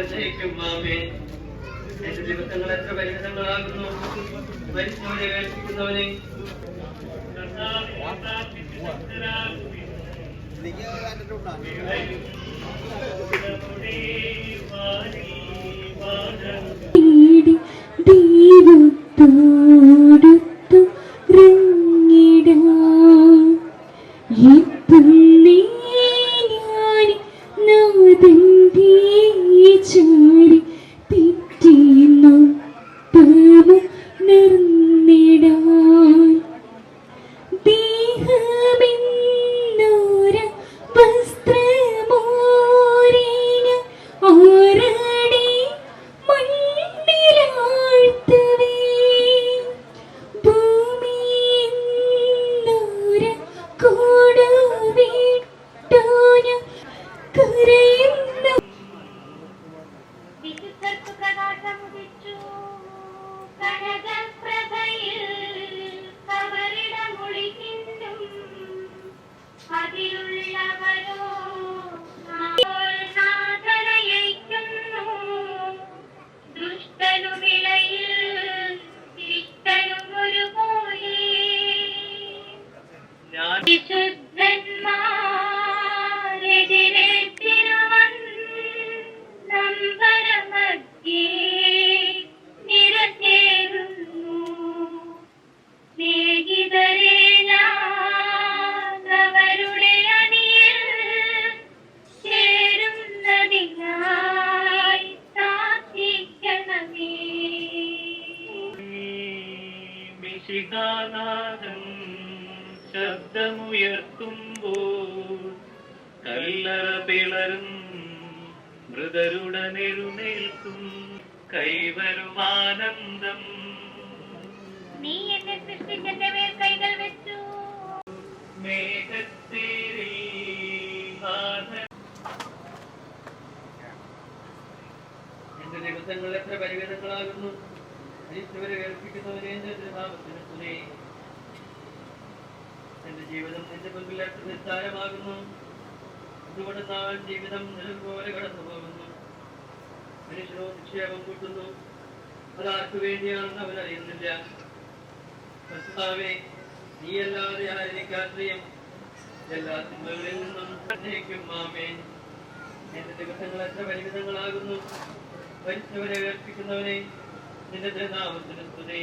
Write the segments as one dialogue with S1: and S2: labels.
S1: എന്നേക്കും ആമേൻ. എന്റെ ദിവസങ്ങൾ എത്ര പരിമിതങ്ങളാകുന്നു മരിച്ചവനെ കേൾപ്പിക്കുന്നവനെ
S2: மாறி
S3: മിശിഹാനാഥൻ ശബ്ദമുയർത്തുമ്പോൾ കല്ലറ പിളരും മൃതരുടനെരുമേൽക്കും കൈവരുമാനന്ദം.
S2: നീ എന്നെ സൃഷ്ടിച്ചെന്റെ മേൽ കൈകൾ വെച്ചു.
S3: മേഘത്തേരിൽ
S1: എന്റെ ദിവസങ്ങൾ എത്ര പരിമിതങ്ങളാകുന്നു. സ്തുതി എന്റെ ജീവിതം എന്റെ മുമ്പിൽ അത്ര നിസ്സാരമാകുന്നു അതുകൊണ്ട് നാൾ ജീവിതം നിഴൽ പോലെ കടന്നു പോകുന്നു മനുഷ്യനോ നിക്ഷേപം കൂട്ടുന്നു. അതാർക്കു വേണ്ടിയാണെന്ന് അവരറിയുന്നില്ല. കർത്താവേ നീയല്ലാതെ ആയിരിക്കാത്രയും എല്ലാ തിന്മകളിൽ നിന്നും ആമേൻ. എന്റെ ദിവസങ്ങൾ എത്ര പരിമിതങ്ങളാകുന്നു മരിച്ചവരെ നിന്റെ സ്തുതി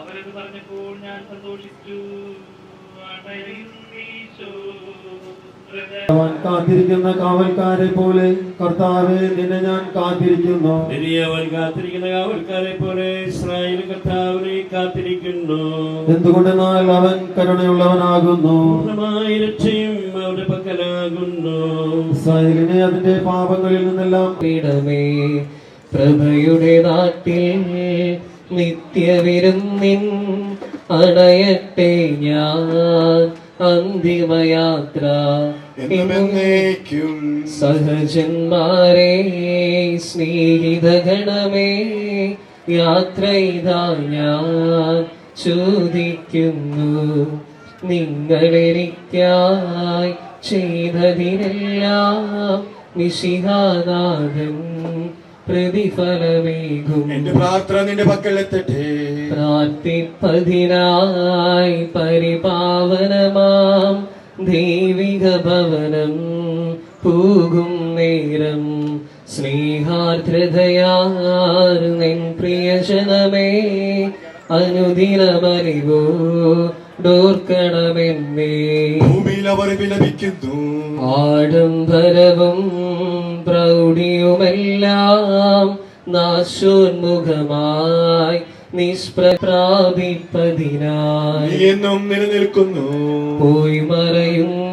S3: അവരത് പറഞ്ഞപ്പോൾ ഞാൻ സന്തോഷിച്ചു.
S4: കാത്തിരിക്കുന്ന കാവൽക്കാരെ പോലെ കർത്താവെ നിന്നെ ഞാൻ കാത്തിരിക്കുന്നു.
S5: ഇനി അവൻ കാത്തിരിക്കുന്ന കാവൽക്കാരെ പോലെ ഇസ്രായേൽ കർത്താവിനെ കാത്തിരിക്കുന്നു.
S4: എന്തുകൊണ്ടെന്നാൽ അവൻ കരുണയുള്ളവനാകുന്നു.
S5: പൂർണമായ രക്ഷയും അവരുടെ
S4: ഇസ്രായേലിനെ അതിന്റെ പാപങ്ങളിൽ നിന്നെല്ലാം
S6: ഇടമേ പ്രഭയുടെ നാട്ടിൽ നിത്യവിരുന്നിൻ അടയട്ടെ ഞാൻ അന്തിമയാത്ര.
S7: സഹജന്മാരെ
S6: സഹജന്മാരെ സ്നേഹിതഗണമേ യാത്ര ഇതാ ഞാൻ ചോദിക്കുന്നു. നിങ്ങളെനിക്കായി ചെയ്തതിനെല്ലാം നിശിഹാനാഥൻ പ്രതിഫലമേകും.
S7: എന്റെ പ്രാർത്ഥന നിന്റെ പക്കൽ എത്തട്ടെ.
S6: പ്രാർത്ഥിപ്പതിനായി പരിപാവനമാം. ദൈവിക ഭവനം പോകും നേരം. സ്നേഹാർദ്രതയാർ നിൻ പ്രിയജനമേ അനുദിനമറിവോ ഡോർക്കണമെന്നേ.
S7: ഭൂമിയിൽ അവർ വിലപിക്കുന്നു
S6: ആഡംബരവും പ്രൗഢിയുമെല്ലാം നാശോന്മുഖമായി നിഷ്പ്രാപിപ്പതിനായി
S7: എന്നും നിലനിൽക്കുന്നു.
S6: പോയി മറയും